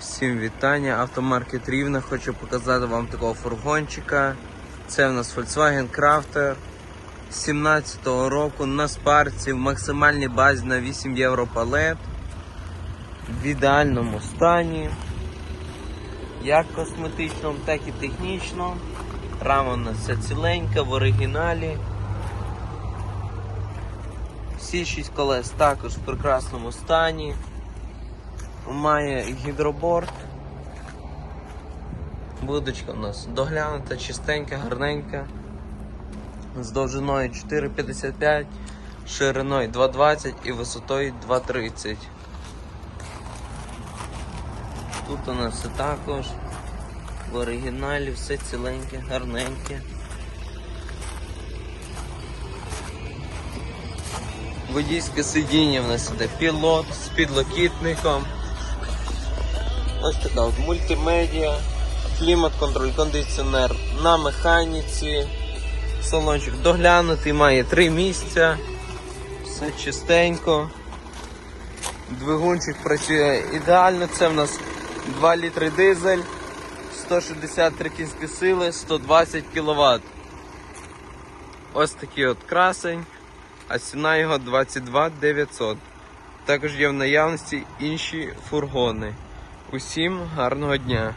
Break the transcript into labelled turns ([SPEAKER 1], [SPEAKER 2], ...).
[SPEAKER 1] Всім вітання, автомаркет Рівна. Хочу показати вам такого фургончика. Це в нас Volkswagen Crafter 17-го року на спарці в максимальній базі на 8 євро палет. В ідеальному стані. Як косметичному, так і технічно. Рама у нас вся ціленька в оригіналі. Всі шість колес також в прекрасному стані. Має гідроборд. Будочка у нас доглянута, чистенька, гарненька. З довжиною 4,55, шириною 2,20 і висотою 2,30. Тут у нас все також в оригіналі, все ціленьке, гарненьке. Водійське сидіння в нас іде пілот з підлокітником. Ось така от мультимедіа, клімат, контроль, кондиціонер на механіці. Салончик доглянутий, має три місця. Все чистенько. Двигунчик працює ідеально. Це в нас 2 літри дизель, 163 кінські сили, 120 кВт. Ось такий от красень, а ціна його 22 900. Також є в наявності інші фургони. Усім гарного дня!